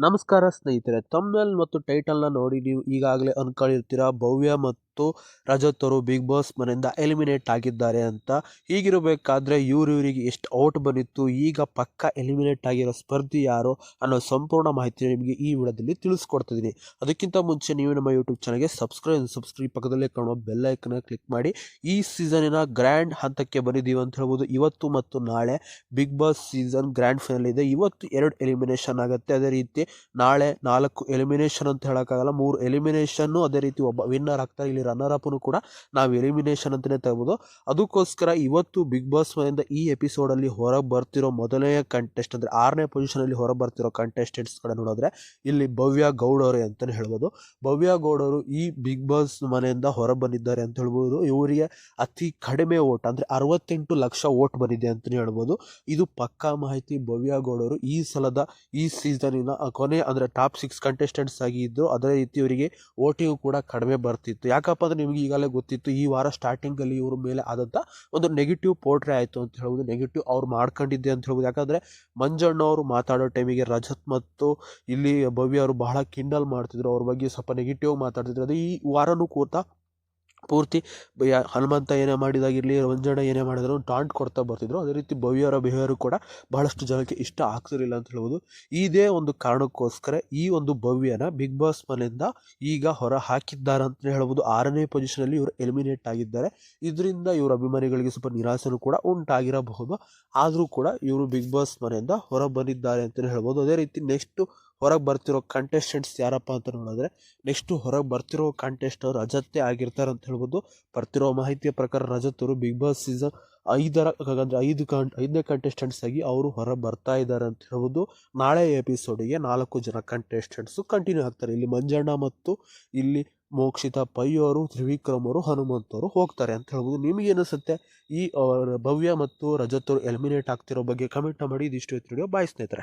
ನಮಸ್ಕಾರ ಸ್ನೇಹಿತರೆ ತಮ್ಮೆಲ್ ಮತ್ತು ಟೈಟಲ್ನ ನೋಡಿ ನೀವು ಈಗಾಗಲೇ ಅನ್ಕೊಂಡಿರ್ತೀರಾ ಭವ್ಯ ಮತ್ತು ರಜತ್ ಅವರು ಬಿಗ್ ಬಾಸ್ ಮನೆಯಿಂದ ಎಲಿಮಿನೇಟ್ ಆಗಿದ್ದಾರೆ ಅಂತ ಹೀಗಿರಬೇಕಾದ್ರೆ ಇವರಿವರಿಗೆ ಎಷ್ಟು ಔಟ್ ಬಂದಿತ್ತು, ಈಗ ಪಕ್ಕ ಎಲಿಮಿನೇಟ್ ಆಗಿರೋ ಸ್ಪರ್ಧಿ ಯಾರು ಅನ್ನೋ ಸಂಪೂರ್ಣ ಮಾಹಿತಿ ನಿಮಗೆ ಈ ವಿಡಿಯೋದಲ್ಲಿ ತಿಳಿಸ್ಕೊಡ್ತಿದ್ದೀನಿ ಅದಕ್ಕಿಂತ ಮುಂಚೆ ನೀವು ನಮ್ಮ ಯೂಟ್ಯೂಬ್ ಚಾನಲ್ಗೆ ಸಬ್ಸ್ಕ್ರೈಬ್ ಸಬ್ಸ್ಕ್ರೈಬ್ ಪಕ್ಕದಲ್ಲೇ ಕಾಣುವ ಬೆಲ್ಲೈಕನ್ನ ಕ್ಲಿಕ್ ಮಾಡಿ. ಈ ಸೀಸನಿನ ಗ್ರ್ಯಾಂಡ್ ಹಂತಕ್ಕೆ ಬಂದಿದ್ದೀವಿ ಅಂತ ಹೇಳ್ಬೋದು. ಇವತ್ತು ಮತ್ತು ನಾಳೆ Bigg Boss season grand final ಇದೆ. ಇವತ್ತು ಎರಡು ಎಲಿಮಿನೇಷನ್ ಆಗುತ್ತೆ. ಅದೇ ರೀತಿ ನಾಳೆ ನಾಲ್ಕು ಎಲಿಮಿನೇಷನ್ ಅಂತ ಹೇಳೋಕ್ಕಾಗಲ್ಲ. ಮೂರು ಎಲಿಮಿನೇಷನ್ನು ಅದೇ ರೀತಿ ಒಬ್ಬ ವಿನ್ನರ್ ಆಗ್ತಾರೆ. ಇಲ್ಲಿ ರನ್ನರ್ ಅಪ್ನು ಕೂಡ ನಾವು ಎಲಿಮಿನೇಷನ್ ಅಂತಲೇ ತಗೋಬೋದು. ಅದಕ್ಕೋಸ್ಕರ ಇವತ್ತು ಬಿಗ್ ಬಾಸ್ ಮನೆಯಿಂದ ಈ ಎಪಿಸೋಡಲ್ಲಿ ಹೊರಗೆ ಬರ್ತಿರೋ ಮೊದಲನೇ ಕಂಟೆಸ್ಟ್ ಅಂದರೆ ಆರನೇ ಪೊಸಿಷನಲ್ಲಿ ಹೊರಗೆ ಬರ್ತಿರೋ ಕಂಟೆಸ್ಟೆಂಟ್ಸ್ ಕಡೆ ನೋಡಿದ್ರೆ ಇಲ್ಲಿ ಭವ್ಯ ಗೌಡರು ಅಂತಲೇ ಹೇಳ್ಬೋದು. ಭವ್ಯ ಗೌಡರು ಈ ಬಿಗ್ ಬಾಸ್ ಮನೆಯಿಂದ ಹೊರ ಬಂದಿದ್ದಾರೆ ಅಂತ ಹೇಳ್ಬೋದು. ಇವರಿಗೆ ಅತಿ ಕಡಿಮೆ ಓಟ್ ಅಂದರೆ ಅರವತ್ತೆಂಟು ಲಕ್ಷ ಓಟ್ ಬಂದಿದೆ ಅಂತಲೇ ಹೇಳ್ಬೋದು. ಇದು ಪಕ್ಕಾ ಮಾಹಿತಿ ಭವ್ಯ ಗೌಡರು ಈ ಸಲದ ಈ ಸೀಸನಿನ ಕೊನೆ ಅಂದರೆ ಟಾಪ್ ಸಿಕ್ಸ್ ಕಂಟೆಸ್ಟೆಂಟ್ಸ್ ಆಗಿ ಇದ್ದು ಅದೇ ರೀತಿ ಇವರಿಗೆ ಓಟಿಂಗ್ ಕೂಡ ಕಡಿಮೆ ಬರ್ತಿತ್ತು. ಯಾಕಪ್ಪ ಅಂದರೆ ನಿಮಗೆ ಈಗಾಗಲೇ ಗೊತ್ತಿತ್ತು, ಈ ವಾರ ಸ್ಟಾರ್ಟಿಂಗಲ್ಲಿ ಇವ್ರ ಮೇಲೆ ಆದಂಥ ಒಂದು ನೆಗೆಟಿವ್ ಪೋರ್ಟ್ರೇ ಆಯಿತು ಅಂತ ಹೇಳ್ಬೋದು ನೆಗೆಟಿವ್ ಅವ್ರು ಮಾಡ್ಕೊಂಡಿದ್ದೆ ಅಂತ ಹೇಳ್ಬೋದು ಯಾಕಂದರೆ ಮಂಜಣ್ಣ ಅವರು ಮಾತಾಡೋ ಟೈಮಿಗೆ ರಜತ್ ಮತ್ತು ಇಲ್ಲಿ ಭವ್ಯ ಅವರು ಬಹಳ ಕಿಂಡಲ್ ಮಾಡ್ತಿದ್ರು. ಅವ್ರ ಬಗ್ಗೆ ಸ್ವಲ್ಪ ನೆಗೆಟಿವ್ ಮಾತಾಡ್ತಿದ್ರು. ಅದು ಈ ವಾರನೂ ಕೂತ ಪೂರ್ತಿ ಹನುಮಂತ ಏನೇ ಮಾಡಿದಾಗಿರಲಿ ಮಂಜಣ್ಣ ಏನೇ ಮಾಡಿದ್ರು ಟಾಂಟ್ ಕೊಡ್ತಾ ಬರ್ತಿದ್ರು. ಅದೇ ರೀತಿ ಭವ್ಯರ ಬಿಹಾರು ಕೂಡ ಬಹಳಷ್ಟು ಜನಕ್ಕೆ ಇಷ್ಟ ಆಗ್ತಿರಲಿಲ್ಲ ಅಂತ ಹೇಳ್ಬೋದು. ಇದೇ ಒಂದು ಕಾರಣಕ್ಕೋಸ್ಕರ ಈ ಒಂದು ಭವ್ಯನ ಬಿಗ್ ಬಾಸ್ ಮನೆಯಿಂದ ಈಗ ಹೊರ ಹಾಕಿದ್ದಾರೆ ಅಂತ ಹೇಳ್ಬೋದು. ಆರನೇ ಪೊಸಿಷನಲ್ಲಿ ಇವರು ಎಲಿಮಿನೇಟ್ ಆಗಿದ್ದಾರೆ. ಇದರಿಂದ ಇವರ ಅಭಿಮಾನಿಗಳಿಗೆ ಸ್ವಲ್ಪ ನಿರಾಸೆನೂ ಕೂಡ ಉಂಟಾಗಿರಬಹುದು. ಆದರೂ ಕೂಡ ಇವರು ಬಿಗ್ ಬಾಸ್ ಮನೆಯಿಂದ ಹೊರ ಬಂದಿದ್ದಾರೆ ಅಂತಲೇ ಹೇಳ್ಬೋದು. ಅದೇ ರೀತಿ ನೆಕ್ಸ್ಟ್ ಹೊರಗೆ ಬರ್ತಿರೋ ಕಂಟೆಸ್ಟೆಂಟ್ಸ್ ಯಾರಪ್ಪ ಅಂತ ನೋಡಿದ್ರೆ ನೆಕ್ಸ್ಟು ಹೊರಗೆ ಬರ್ತಿರೋ ಕಂಟೆಸ್ಟ್ ಅವ್ರು ರಜತ್ತೇ ಆಗಿರ್ತಾರೆ ಅಂತ ಹೇಳ್ಬೋದು. ಬರ್ತಿರೋ ಮಾಹಿತಿಯ ಪ್ರಕಾರ ರಜತ್ ಅವರು ಬಿಗ್ ಬಾಸ್ ಸೀಸನ್ ಐದರ ಅಂದರೆ ಐದು ಕಂ ಐದನೇ ಕಂಟೆಸ್ಟೆಂಟ್ಸ್ ಆಗಿ ಅವರು ಹೊರ ಬರ್ತಾ ಇದ್ದಾರೆ ಅಂತ ಹೇಳ್ಬೋದು. ನಾಳೆ ಎಪಿಸೋಡಿಗೆ ನಾಲ್ಕು ಜನ ಕಂಟೆಸ್ಟೆಂಟ್ಸು ಕಂಟಿನ್ಯೂ ಆಗ್ತಾರೆ. ಇಲ್ಲಿ ಮಂಜಣ್ಣ ಮತ್ತು ಇಲ್ಲಿ ಮೋಕ್ಷಿತ ಪೈಯವರು ತ್ರಿವಿಕ್ರಮ್ ಅವರು, ಹನುಮಂತ್ ಅವರು ಹೋಗ್ತಾರೆ ಅಂತ ಹೇಳ್ಬೋದು. ನಿಮಗೆ ಅನಿಸುತ್ತೆ ಈ ಭವ್ಯ ಮತ್ತು ರಜತ್ ಅವರು ಎಲಿಮಿನೇಟ್ ಆಗ್ತಿರೋ ಬಗ್ಗೆ ಕಮೆಂಟ್ ಮಾಡಿ. ಇದಿಷ್ಟು ವಿಡಿಯೋ ಬಾಯ್ ಸ್ನೇಹಿತರೆ.